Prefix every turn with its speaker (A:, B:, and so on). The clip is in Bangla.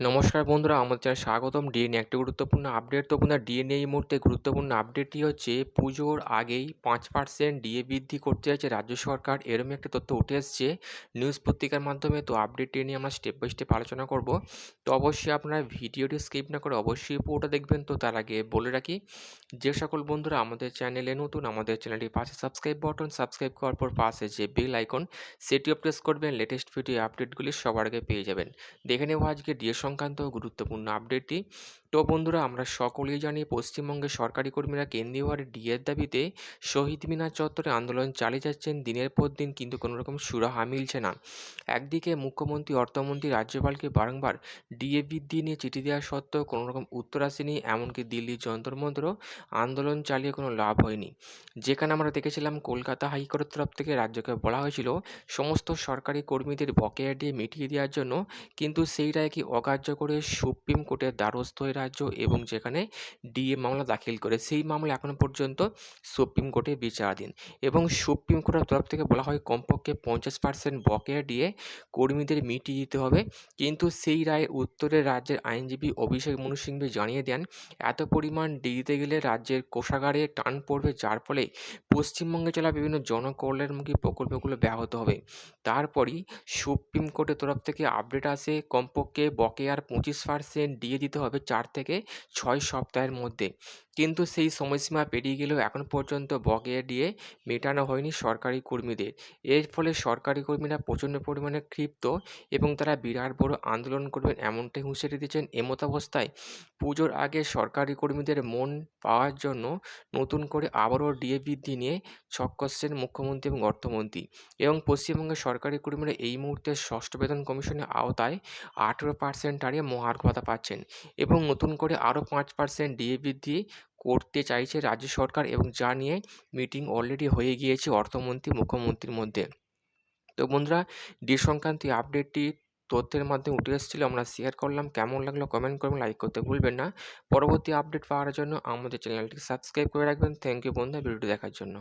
A: নমস্কার বন্ধুরা, আমাদের চ্যানেলে স্বাগতম। ডিএনএ একটি গুরুত্বপূর্ণ আপডেট তো বন্ধুরা ডিএনএ এই মুহূর্তে গুরুত্বপূর্ণ আপডেটটি হচ্ছে, পুজোর আগেই পাঁচ পার্সেন্ট ডিএ বৃদ্ধি করতে যাচ্ছে রাজ্য সরকার। এরম একটি তথ্য উঠে এসছে নিউজ পত্রিকার মাধ্যমে। তো আপডেটটি নিয়ে আমরা স্টেপ বাই স্টেপ আলোচনা করব। তো অবশ্যই আপনারা ভিডিওটি স্কিপ না করে অবশ্যই পুরোটা দেখবেন। তো তার আগে বলে রাখি, যে সকল বন্ধুরা আমাদের চ্যানেলে নতুন, আমাদের চ্যানেলটি পাশে সাবস্ক্রাইব বাটন সাবস্ক্রাইব করার পর পাশে যে বেল আইকন সেটিও প্রেস করবেন। লেটেস্ট ভিডিও আপডেটগুলি সবার আগে পেয়ে যাবেন। দেখে নেব আজকে ডিএ সংক্রান্ত গুরুত্বপূর্ণ আপডেটটি তো বন্ধুরা, আমরা সকলেই জানি পশ্চিমবঙ্গের সরকারি কর্মীরা কেন্দ্রীয় হারে ডিএর দাবিতে শহীদ মিনার চত্বরে আন্দোলন চালিয়ে যাচ্ছেন। দিনের পর দিন কিন্তু কোনো রকম সুরাহা মিলছে না। একদিকে মুখ্যমন্ত্রী, অর্থমন্ত্রী, রাজ্যপালকে বারংবার ডিএ বৃদ্ধি নিয়ে চিঠি দেওয়া সত্ত্বেও কোনো রকম উত্তর আসেনি। এমনকি দিল্লির যন্ত্রমন্ত্র আন্দোলন চালিয়ে কোনো লাভ হয়নি। যেখানে আমরা দেখেছিলাম, কলকাতা হাইকোর্টের তরফ থেকে রাজ্যকে বলা হয়েছিল, সমস্ত সরকারি কর্মীদের বকেয়া দিয়ে মিটিয়ে দেওয়ার জন্য। কিন্তু সেই রায়কে অকার্য করে সুপ্রিম কোর্টের দ্বারস্থ হয়ে রাজ্য এবং যেখানে ডিএ মামলা দাখিল করে, সেই মামলা এখনও পর্যন্ত সুপ্রিম কোর্টে বিচারাধীন এবং সুপ্রিম কোর্টের তরফ থেকে বলা হয় কমপক্ষে পঞ্চাশ পার্সেন্ট বকেয়া দিয়ে কর্মীদের মিটিয়ে দিতে হবে। কিন্তু সেই রায়ে উত্তরের রাজ্যের আইনজীবী অভিষেক মনু সিংভি জানিয়ে দেন, এত পরিমাণ ডিএ দিতে গেলে রাজ্যের কোষাগারে টান পড়বে, যার ফলে পশ্চিমবঙ্গে চলা বিভিন্ন জনকল্যাণমুখী প্রকল্পগুলো ব্যাহত হবে। তারপরই সুপ্রিম কোর্টের তরফ থেকে আপডেট আসে, কমপক্ষে বকেয়ার পঁচিশ পার্সেন্ট দিয়ে দিতে হবে চার থেকে ছয় সপ্তাহের মধ্যে। কিন্তু সেই সময়সীমা পেরিয়ে গেলেও এখন পর্যন্ত বকেয়া দিয়ে মেটানো হয়নি সরকারি কর্মীদের। এর ফলে সরকারি কর্মীরা প্রচণ্ড পরিমাণে ক্ষিপ্ত এবং তারা বিরাট বড় আন্দোলন করবেন এমনটাই হুঁশিয়ারি দিচ্ছেন এমতাবস্থায় পুজোর আগে সরকারি কর্মীদের মন পাওয়ার জন্য নতুন করে আবারও ডিএ বৃদ্ধি নিয়ে ছক কষছেন মুখ্যমন্ত্রী এবং অর্থমন্ত্রী। এবং পশ্চিমবঙ্গের সরকারি কর্মীরা এই মুহূর্তে ষষ্ঠ বেতন কমিশনের আওতায় আঠেরো পার্সেন্ট হারে মহার্ঘ ভাতা পাচ্ছেন। এবং নতুন করে আরও পাঁচ পার্সেন্ট ডিএ বৃদ্ধি করতে চাইছে রাজ্য সরকার এবং যা নিয়ে মিটিং অলরেডি হয়ে গিয়েছে অর্থমন্ত্রী, মুখ্যমন্ত্রীর মধ্যে। তো বন্ধুরা, ডি সংক্রান্ত আপডেটটি তথ্যের মাধ্যমে উঠে এসেছিল, আমরা শেয়ার করলাম। কেমন লাগল কমেন্ট করবেন লাইক করতে ভুলবেন না। পরবর্তী আপডেট পাওয়ার জন্য আমাদের চ্যানেলটি সাবস্ক্রাইব করে রাখবেন। থ্যাংক ইউ বন্ধুরা ভিডিওটি দেখার জন্য।